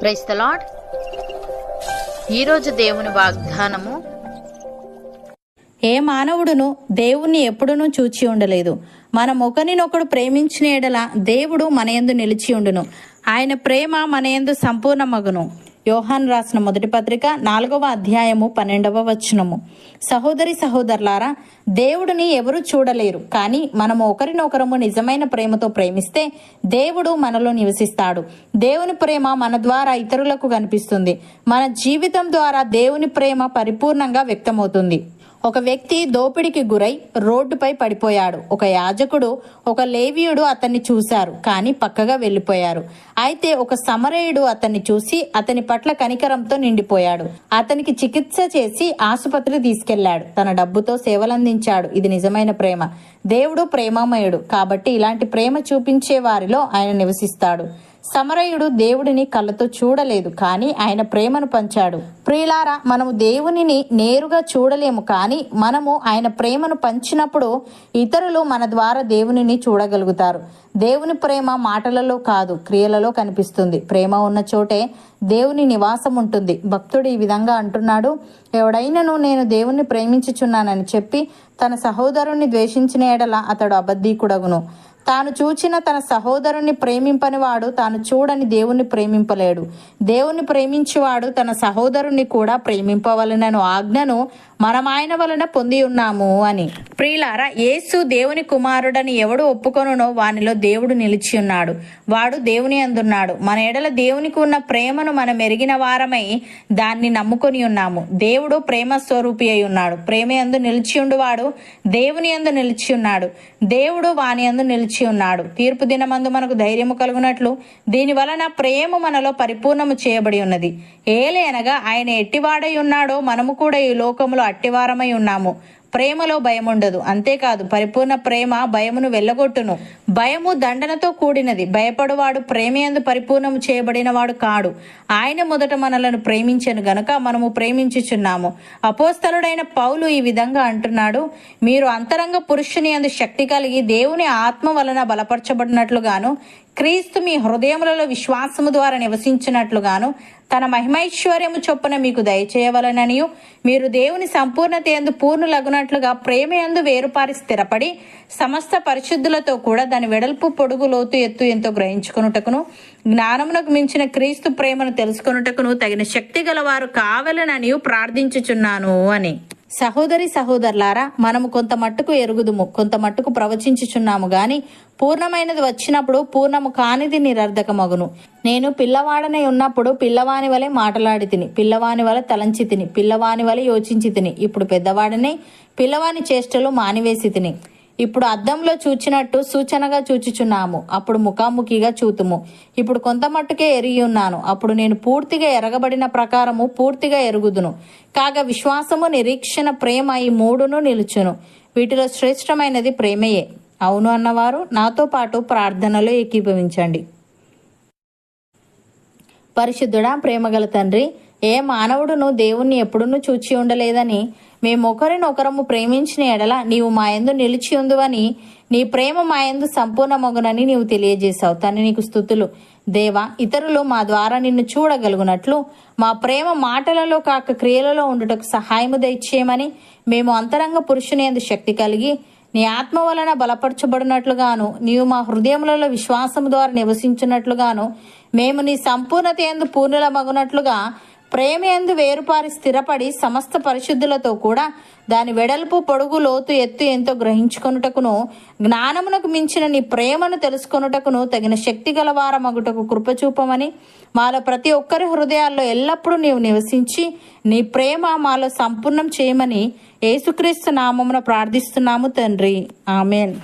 Price the lord ఈరోజు దేవుని వాగ్దానము ఏ మానవుడును దేవుణ్ణి ఎప్పుడునూ చూచి ఉండలేదు. మనం ఒకరినొకడు ప్రేమించిన ఎడల దేవుడు మన యందు నిలిచి ఉండును. ఆయన ప్రేమ మన యందు సంపూర్ణమగును. యోహాన్ రాసిన మొదటి పత్రిక నాలుగవ అధ్యాయము పన్నెండవ వచనము. సహోదరి సహోదరులారా దేవుడిని ఎవరు చూడలేరు కానీ మనము ఒకరినొకరము నిజమైన ప్రేమతో ప్రేమిస్తే దేవుడు మనలో నివసిస్తాడు. దేవుని ప్రేమ మన ద్వారా ఇతరులకు కనిపిస్తుంది. మన జీవితం ద్వారా దేవుని ప్రేమ పరిపూర్ణంగా వ్యక్తమవుతుంది. ఒక వ్యక్తి దోపిడికి గురై రోడ్డుపై పడిపోయాడు. ఒక యాజకుడు ఒక లేవియుడు అతన్ని చూశారు కానీ పక్కగా వెళ్ళిపోయారు. అయితే ఒక సమరయుడు అతన్ని చూసి అతని పట్ల కనికరంతో నిండిపోయాడు. అతనికి చికిత్స చేసి ఆసుపత్రికి తీసుకెళ్ళాడు. తన డబ్బుతో సేవలందించాడు. ఇది నిజమైన ప్రేమ. దేవుడు ప్రేమమయుడు కాబట్టి ఇలాంటి ప్రేమ చూపించే వారిలో ఆయన నివసిస్తాడు. సమరయుడు దేవుడిని కళ్ళతో చూడలేదు కానీ ఆయన ప్రేమను పంచాడు. ప్రియులారా మనము దేవునిని నేరుగా చూడలేము కానీ మనము ఆయన ప్రేమను పంచినప్పుడు ఇతరులు మన ద్వారా దేవునిని చూడగలుగుతారు. దేవుని ప్రేమ మాటలలో కాదు క్రియలలో కనిపిస్తుంది. ప్రేమ ఉన్న చోటే దేవుని నివాసం ఉంటుంది. భక్తుడు ఈ విధంగా అంటున్నాడు ఎవడైనను నేను దేవుణ్ణి ప్రేమించుచున్నానని చెప్పి తన సహోదరుణ్ణి ద్వేషించిన ఎడల అతడు అబద్ధీకుడగును. తాను చూచిన తన సహోదరుని ప్రేమింపని వాడు తాను చూడని దేవుణ్ణి ప్రేమింపలేడు. దేవుణ్ణి ప్రేమించేవాడు తన సహోదరుని కూడా ప్రేమింపవలనను ఆజ్ఞను మనం ఆయన వలన పొంది ఉన్నాము అని. ప్రియులారా యేసు దేవుని కుమారుడని ఎవడు ఒప్పుకొనునో వానిలో దేవుడు నిలిచి ఉన్నాడు. వాడు దేవుని అందున్నాడు. మన ఎడల దేవునికి ఉన్న ప్రేమను మనం ఎరిగిన వారమై దాన్ని నమ్ముకొని ఉన్నాము. దేవుడు ప్రేమ స్వరూపి అయి ఉన్నాడు. ప్రేమ ఎందు నిలిచి ఉండువాడు దేవుని ఎందు నిలిచి ఉన్నాడు. దేవుడు వాని ఎందు నిలిచి ఉన్నాడు. తీర్పు దినమందు మనకు ధైర్యము కలుగునట్లు దీని వలన ప్రేమ మనలో పరిపూర్ణము చేయబడి ఉన్నది. ఏలే అనగా ఆయన ఎట్టివాడై ఉన్నాడో మనము కూడా ఈ లోకములో అట్టివారమై ఉన్నాము. ప్రేమలో భయం ఉండదు అంతేకాదు పరిపూర్ణ ప్రేమ భయమును వెళ్ళగొట్టును. భయము దండనతో కూడినది. భయపడువాడు ప్రేమయందు పరిపూర్ణము చేయబడిన వాడు కాడు. ఆయన మొదట మనలను ప్రేమించను గనుక మనము ప్రేమించుచున్నాము. అపోస్తలుడైన పౌలు ఈ విధంగా అంటున్నాడు మీరు అంతరంగ పురుషుని అందు శక్తి కలిగి దేవుని ఆత్మ వలన బలపరచబడినట్లుగాను క్రీస్తు మీ హృదయములలో విశ్వాసము ద్వారా నివసించినట్లుగాను తన మహిమైశ్వర్యము చొప్పున మీకు దయచేయవలననియు. మీరు దేవుని సంపూర్ణత ఎందు పూర్ణులగునట్లుగా ప్రేమ ఎందు వేరుపారి స్థిరపడి సమస్త పరిశుద్ధులతో కూడా దాని వెడల్పు పొడుగు లోతు ఎత్తు ఎంతో గ్రహించుకొనుటకును జ్ఞానమునకు మించిన క్రీస్తు ప్రేమను తెలుసుకొనుటకును తగిన శక్తి గలవారు కావాలనని ప్రార్థించుచున్నాను అని. సహోదరి సహోదరులారా మనము కొంత మట్టుకు ఎరుగుదుము కొంత మట్టుకు ప్రవచించుచున్నాము గాని పూర్ణమైనది వచ్చినప్పుడు పూర్ణము కానిది నిరర్ధకమగును. నేను పిల్లవాడనే ఉన్నప్పుడు పిల్లవాని వలె మాటలాడి తిని పిల్లవాని వలె తలంచి తిని పిల్లవాని వలె యోచించి తిని ఇప్పుడు పెద్దవాడనే పిల్లవాని చేష్టలు మానివేసి తిని ఇప్పుడు అద్దంలో చూచినట్టు సూచనగా చూచుచున్నాము. అప్పుడు ముఖాముఖిగా చూతుము. ఇప్పుడు కొంత మట్టుకే ఎరిగి ఉన్నాను. అప్పుడు నేను పూర్తిగా ఎరగబడిన ప్రకారము పూర్తిగా ఎరుగుదును. కాగా విశ్వాసము నిరీక్షణ ప్రేమ ఈ మూడును నిలుచును. వీటిలో శ్రేష్టమైనది ప్రేమయే. అవును అన్నవారు నాతో పాటు ప్రార్థనలో ఏకీభవించండి. పరిశుద్ధుడా ప్రేమగల తండ్రి ఏ మానవుడును దేవుణ్ణి ఎప్పుడునూ చూచి ఉండలేదని మేమొకరినొకరము ప్రేమించిన ఎడల నీవు మా యందు నిలిచి ఉందువని నీ ప్రేమ మా యందు సంపూర్ణమగునని నీవు తెలియజేశావు. తను నీకు స్థుతులు. దేవ ఇతరులు మా ద్వారా నిన్ను చూడగలుగునట్లు మా ప్రేమ మాటలలో కాక క్రియలలో ఉండుటకు సహాయము దయచేయమని మేము అంతరంగ పురుషుని యందు శక్తి కలిగి నీ ఆత్మ వలన బలపరచబడినట్లుగాను నీవు మా హృదయములలో విశ్వాసము ద్వారా నివసించినట్లుగాను మేము నీ సంపూర్ణత ఎందు పూర్ణుల మగునట్లుగా ఎందు వేరుపారి స్థిరపడి సమస్త పరిశుద్ధులతో కూడా దాని వెడల్పు పొడుగు లోతు ఎత్తు ఎంతో గ్రహించుకొనుటకును జ్ఞానమునకు మించిన నీ ప్రేమను తెలుసుకొనుటకును తగిన శక్తి గలవారమగుటకు కృపచూపమని మాలో ప్రతి ఒక్కరి హృదయాల్లో ఎల్లప్పుడూ నీవు నివసించి నీ ప్రేమ మాలో సంపూర్ణం చేయమని యేసుక్రీస్తు నామమున ప్రార్థిస్తున్నాము తండ్రి. ఆమెన్.